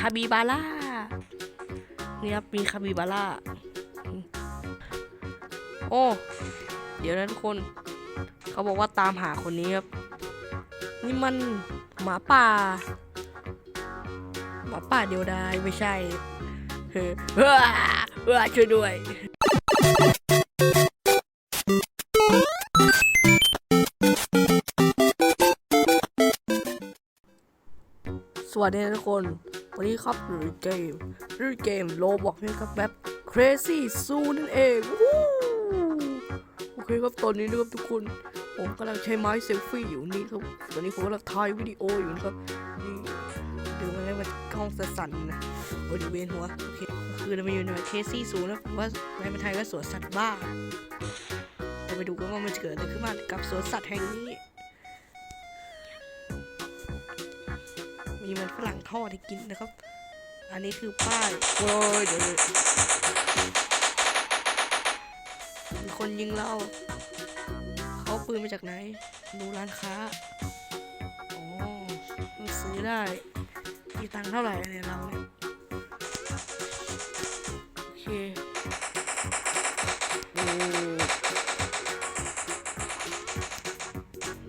คาบิบาร่านี่ครับมีคาบิบาร่าโอ้เดี๋ยวนะทุกคน เขาบอกว่าตามหาคนนี้ครับ นี่มันหมาป่า หมาป่าเดียวดายไม่ใช่เฮ้อเฮ้อเฮ้อช่วยด้วยสวัสดีทุกคน วันนี้ครับหรือเกมหรือเกมโลบอกเนี่ครับแบบ Crazy Zoo นั่นเองโอเคครับตอนนี้นะครับทุกคน ผมกำลังใช้ไม้เซลฟี่อยู่นี่ครับ ตอนนี้ผมกำลังถ่ายวิดีโออยู่นะครับนี่ดูมันให้มันกล้องสั่นๆนะบริเวณหัวโอเคคือเรามาอยู่ในเคซี่ซูนะผมว่าในประเทศไทยก็สวนสัตว์บ้าเราไปดูกันว่ามันจะเกิดอะไรขึ้นมากับสวนสัตว์แห่งนี้ ฝรั่งทอดให้กินนะครับ อันนี้คือป้ายโอ้ยเดี๋ยวเลยมีคนยิงเราเขาเอาปืนมาจากไหน ดูร้านค้าอ๋อมันซื้อได้มีตังค์เท่าไหร่เนี่ยเราเนี่ยโอเคโอ้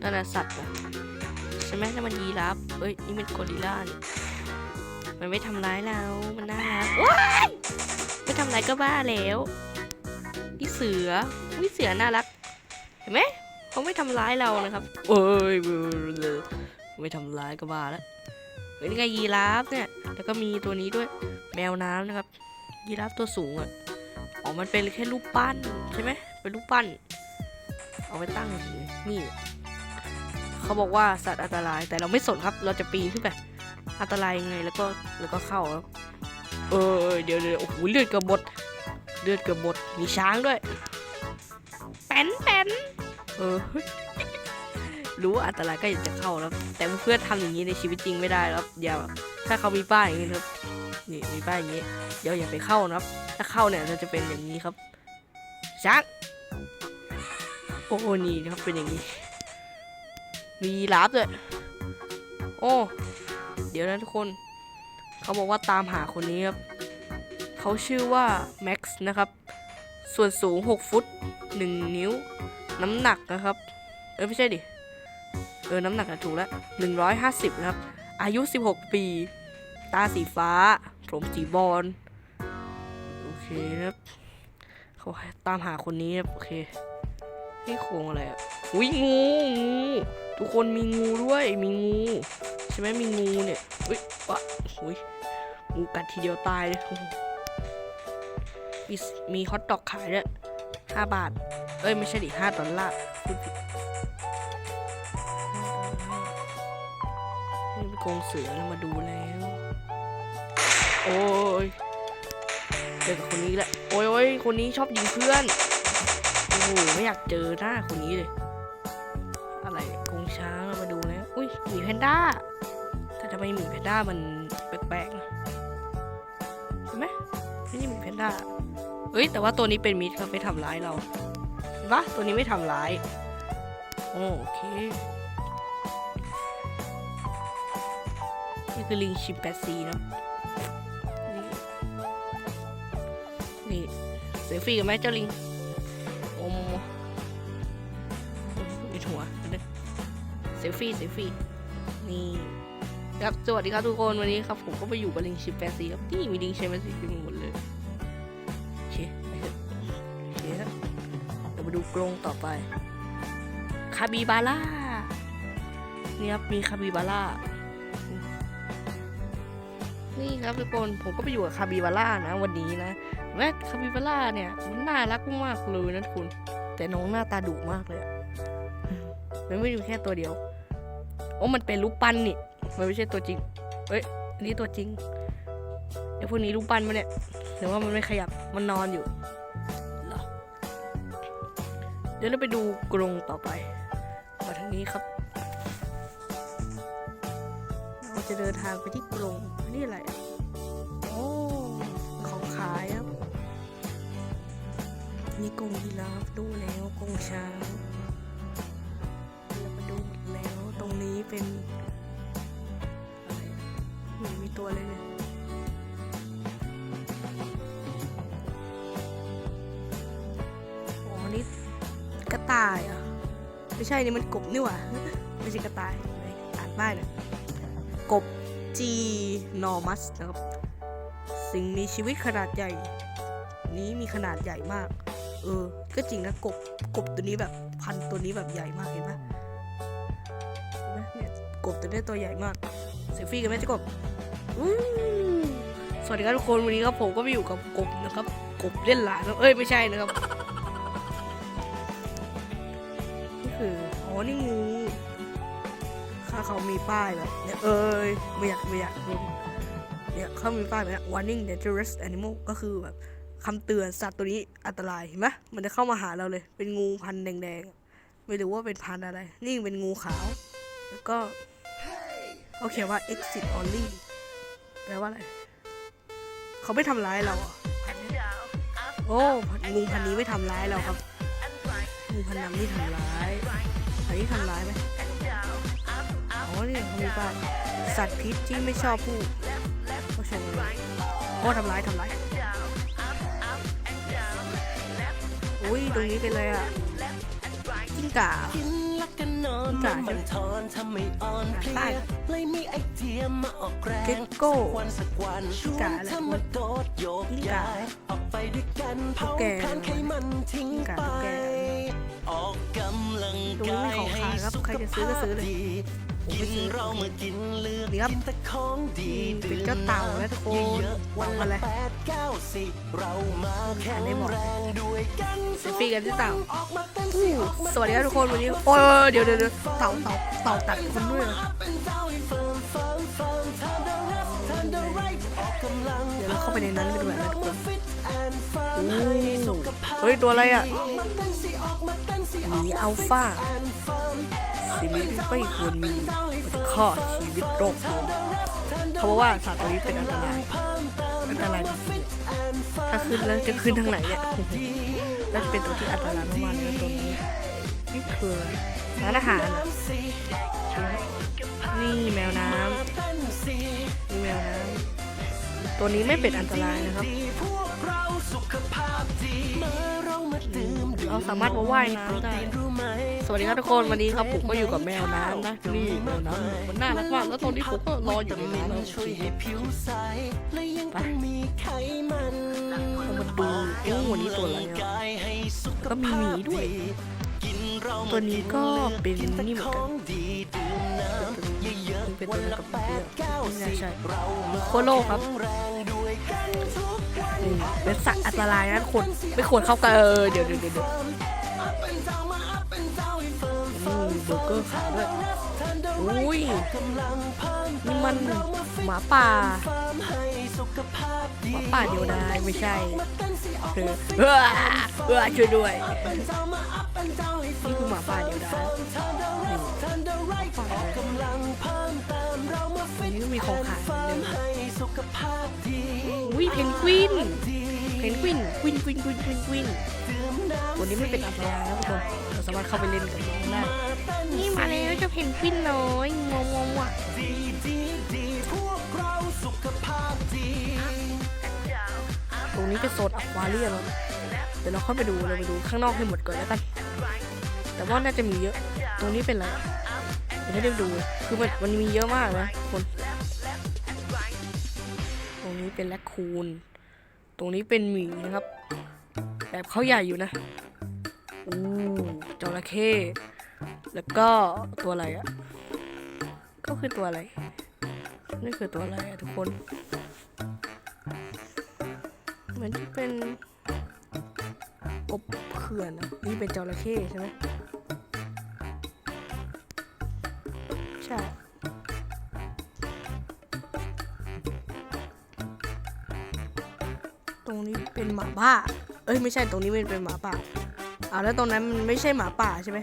นั่นน่ะสัตว์เหรอใช่ไหมนั่นมันยีราฟเอ้ยนี่เป็นโกอริลลานี่มันไม่ทำร้ายเรา มันน่ารักว้ายไม่ทำร้ายก็บ้าแล้วนี่เสือนี่เสือน่ารัก เห็นไหมเขาไม่ทำร้ายเรานะครับเอ้ยไม่ทำร้ายก็บ้าแล้วเฮ้ยนี่ไงยีราฟเนี่ย แล้วก็มีตัวนี้ด้วย แมวน้ำนะครับ ยีราฟตัวสูงอะ อ๋อ มันเป็นแค่รูปปั้นใช่ไหมเป็นรูปปั้น เอาไว้ตั้งเฉยนี่ เขาบอกว่าสัตว์อันตราย แต่เราไม่สนครับ เราจะปีนขึ้นไปอันตรายยังไงแล้วก็แล้วก็เข้าครับเออเดี๋ยวเดี๋ยวโอ้โหเลือดเกระบดเลือดเกระบดมีช้างด้วยแป้นแป้นเออรู้ว่าอันตรายก็อยากจะเข้าแล้ว แต่เพื่อนๆทำอย่างนี้ในชีวิตจริงไม่ได้ครับอย่าถ้าเขามีป้ายอย่างนี้ครับนี่มีป้ายอย่างนี้เดี๋ยวอย่าไปเข้านะครับ ถ้าเข้าเนี่ยเราจะเป็นอย่างนี้ครับช้างโอ้โหนี่นะครับเป็นอย่างนี้ มียีราฟด้วย โอ้ เดี๋ยวนะทุกคน เขาบอกว่าตามหาคนนี้ครับ เขาชื่อว่าแม็กซ์นะครับ ส่วนสูง 6 ฟุต 1 นิ้ว น้ำหนักนะครับ เออไม่ใช่ดิ เออ น้ำหนักถูกแล้ว 150 นะครับ อายุ 16 ปี ตาสีฟ้า ผมสีบอล โอเคครับ เขาตามหาคนนี้ครับ โอเคนี่โครงอะไรอะ อุ้ยงูงู ทุกคนมีงูด้วยมีงูใช่ไหมมีงูเนี่ยอุ้ยวะอุ้ยงูกัดทีเดียวตายเลยมีมีฮอตดอกขายด้วยห้าบาท เอ้ยไม่ใช่ดิห้าดอลลาร์พูดผิดนี่เป็นกรงเสือเรามาดูแล้ว โอ้ยเจอกับคนนี้แหละ โอ้ยโอ้ยคนนี้ชอบยิงเพื่อน โอ้โหไม่อยากเจอหน้าคนนี้เลย นด้า แต่ทำไมหมีแพนด้ามันแปลกๆนะใช่ไหมไม่ใช่หมีแพนด้าเฮ้ยแต่ว่าตัวนี้เป็นมิตรครับไม่ทำร้ายเราเห็นปะตัวนี้ไม่ทำร้าย โอเค นี่คือลิงชิมแปซีนะนี่นี่เซลฟี่กับไหมเจ้าลิงโอมมีหัวเดี๋ยวเซลฟี่เซลฟี่ นี่ครับสวัสดีครับทุกคนวันนี้ครับผมก็ไปอยู่กับลิงชิมแปนซีครับนี่มีลิงชิมแปนซีเต็มหมดเลยโอเคไปเถอะโอเคครับเดี๋ยวมาดูกรงต่อไปคาบิบาร่านี่ครับมีคาบิบาร่านี่ครับทุกคนผมก็ไปอยู่กับคาบิบาร่านะวันนี้นะแม่คาปิบาร่าเนี่ยมันน่ารักมากเลยนะคุณ แต่น้องหน้าตาดุมากเลยมันไม่ได้มีแค่ตัวเดียว โอ้มันเป็นรูปปั้นนี่ มันไม่ใช่ตัวจริง เอ้ยอันนี้ตัวจริงไอ้พวกนี้รูปปั้นมาเนี่ยแต่ว่ามันไม่ขยับ มันนอนอยู่ เดี๋ยวเราไปดูกรงต่อไปมาทางนี้ครับเราจะเดินทางไปที่กรงนี่อะไรอะโอ้ของขายครับนี่กรงยีราฟดูแล้วกรงช้าง เป็นไม่มีตัวเลยเนี่ยอ๋อนี่กระต่ายอะไม่ใช่นี่มันกบนี่หว่าไม่ใช่กระต่ายอ่านป้ายนะกบจีนอมัสนะครับ สิ่งมีชีวิตขนาดใหญ่ นี้มีขนาดใหญ่มาก เออ ก็จริงนะกบกบตัวนี้แบบพันตัวนี้แบบใหญ่มากเห็นไหม กบตัวนี้ตัวใหญ่มากเซลฟี่กันไหมเจ้ากบสวัสดีครับทุกคนวันนี้ครับผมก็มาอยู่กับกบนะครับ กบเล่นหลานเอ้ยไม่ใช่นะครับนี่คืออ๋อนี่งูถ้าเขามีป้ายแบบเนี่ยเอ้ยไม่อยากไม่อยากเนี่ยเขามีป้ายแบบ warning dangerous animal ก็คือแบบคำเตือนสัตว์ตัวนี้อันตรายเห็นไหมมันจะเข้ามาหาเราเลย เป็นงูพันแดงๆไม่รู้ว่าเป็นพันอะไร นี่เป็นงูขาว แล้วก็ เขาเขียนว่า exit only แปลว่าอะไร เขาไม่ทำร้ายเราอโอ้งูพันนี้ไม่ทำร้ายเราครับงูพันนั้นไม่ทำร้ายอันนี้ทำร้ายไหมอ๋อนี่เขามีป้าสัตว์พิษที่ไม่ชอบผู้เขาเขียนไว้โอ้ทำร้ายทำร้ายอุ้ยตรงนี้เป็นอะไรอะกิ้งก่า จ่ามันบันทอนทำให้อ่อนเพลีใต้ยเลยมีไอเดียมาออกแรงเก็กโก้สัวันสักวันชวจ่านอะไรเธอมาโดดโยกกิ้งก่าย้ายออกไปด้วยกันเผาตุ๊กแกผลาญไขมันทิ้งกิ้งก่าไปตุ๊กแกออกกำลังตรงนี้กามียของให้ขาย ครับสุใครขจะซื้อก็ภาซื้อพเลยดีผมกิไม่นซื้อเราเมื่อกินเลือกนี่ครับกินแต่ของดีนี่เป็นดื่มเจ้าเต่านะทุกคนเยอะๆวันเต่าอะไรละแปดเก้าสิบเรามาแข่งอ่านได้หมดแรงด้วยกันเซลฟี่กันที่เต่าออกมาเต้นอู้สิออกมาสวัสดีครับทุกคนวันนี้โอ้ยเดี๋ยวเดี๋ยวเดี๋ยวเต่าเต่าเต่าตัดคนด้วยเหรอเดี๋ยวเราเข้าไปในนั้นกันดีกว่านะทุกคนโอ้เฮ้ยตัวอะไรอะห มีอัลฟาสิ่งนี้ไม่ควรมีมันจะฆ่าชีวิตโรคตัวเขาบอกว่าสัตว์ตัวนี้เป็นอันตรายอันตรายถ้าขึ้นแล้วจะขึ้นทางไหนเนี่ยน่าจะเป็นตัวที่อันตรายมากๆเลยนตัวนี้นี่คือร้านอาหารนี่แมวน้ำนี่แมวน้ำ ตัวนี้ไม่เป็นอันตรายนะครับ เราสามารถมาว่ายน้ำได้ สวัสดีครับทุกคนวันนี้ครับผมก็อยู่กับแมวน้ำนะนี่แมวน้ำมันน่ารักมากแล้วตอนนี้ผมก็รออยู่ในน้ำแล้วช่วยให้ผิวใสและยังต้องมีไขมันเรามาดูโอ้วันนี้ตัวอะไรก็มีหมีด้วย ตัวนี้ก็เป็นนี่เหมือนกัน เยอะเป็นตัวัวนเดียวละกับแปดเก้าไม่สิบใช่เรามาโคโลครับเป็นสัตว์อันตรายนะทุกคนไม่ควรเข้ากล้เออเดี๋ยวเดี๋ยวเดี๋ยวเดี๋ยว Up and down มา up and down ให้เบอร์เกอร์ขายด้วยอุ้ยนี่มันหมาป่าหมาป่าเดียวดายไม่ใช่เออกคือเออเออช่วยด้วยนี่คือหมาป่าเดียวดาย อัฟินตนี้ก็มีของขายเหมือนเฟิเดิร์มมให้สุขภาพดีอุ้ยเพนกวินดีเพนกวินกวินกวินกวินกวินกวินดื่มน้ำตัวนี้ไม่เป็นอันตรายนะทุกคนเราสามารถเข้าไปเล่นกับน้องได้นี่มาแล้วเจ้าเพนกวินน้อยงงงว่ะดีดีดีพวกเราสุขภาพดีตรงนี้เป็นโซนอควาเรียมครับเดี๋ยวเราเข้าไปดูเราไปดูข้างนอกให้หมดก่อนแล้วกัน แต่ว่าน่าจะมีเยอะ ตรงนี้เป็นอะไรเดี๋ยวให้ได้ดู คือมันมันมีเยอะมากนะคนตรง นี้เป็นแรคคูน ตรงนี้เป็นหมีนะครับ แบบเขาใหญ่อยู่นะอู้จระเข้แล้วก็ตัวอะไรอะก็คือตัวอะไรนี่คือตัวอะไรอะทุกคน เหมือนจะเป็นกบเขื่อนอะนี่เป็นจระเข้ใช่ไหม รงนี้เป็นหมาป่าเอ้ยไม่ใช่ตรงนี้มันเป็นหมาป่าอ้าวแล้วตรงนั้นมันไม่ใช่หมาป่าใช่ไหม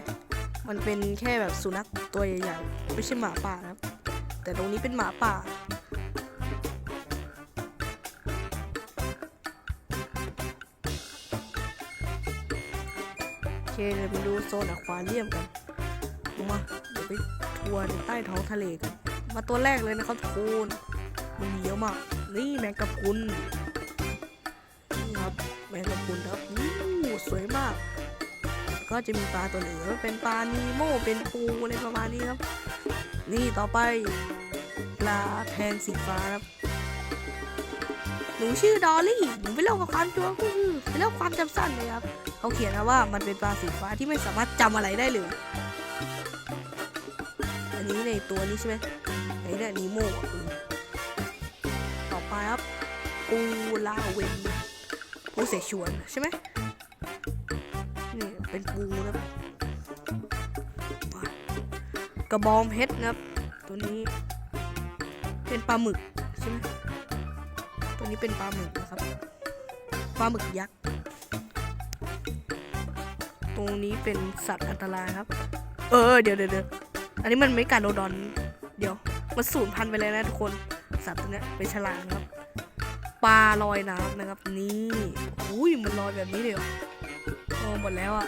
มันเป็นแค่แบบสุนัขตัวใหญ่ๆไม่ใช่หมาป่านะครับ แต่ตรงนี้เป็นหมาป่า โอเคเดี๋ยวไปดูโซนอควาเรียมกันมาเดี๋ยวไปทัวร์ใต้ท้องทะเลกัน มาตัวแรกเลยนะครับทุกคนมันมีเยอะมาก นี่แมงกะพรุน งกะพรุนครับอู้สวยมาก ก็จะมีปลาตัวเหลือเป็นปลานีโมเป็นปูอะไรประมาณนี้ครับ นี่ต่อไปปลาแทนสีฟ้าครับหนูชื่อดอลลี่หนูไปเล่ากับความจัวก็คือไปเล่าความจำสั้นเลยครับเขาเขียนนะว่ามันเป็นปลาสีฟ้าที่ไม่สามารถจำอะไรได้เลย อันนี้ในตัวนี้ใช่ไหมไอ้เนี่ยนีโม่ต่อไปครับปูลาเวน ปูเสฉวนใช่ไหมนี่เป็นปูนะครับกระบองเพชรนะครับ ตัวนี้เป็นปลาหมึกใช่ไหมตัวนี้เป็นปลาหมึกนะครับปลาหมึกยักษ์ตรงนี้เป็นสัตว์อันตรายครับ เออเดี๋ยวเดี๋ยวเดี๋ยวอันนี้มันไม่การโดดอน เดี๋ยวมันสูญพันธุ์ไปเลยนะทุกคน สัตว์ตัวเนี้ยเป็นฉลามครับ ปลาลอยน้ำนะครับนี่อุ้ยมันลอยแบบนี้เลยเหรอโอ้หมดแล้วอะ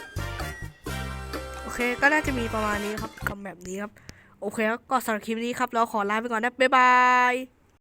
โอเคก็น่าจะมีประมาณนี้ครับคำแบบนี้ครับ โอเคก็สำหรับคลิปนี้ครับ เราขอลาไปก่อนนะบ๊ายบาย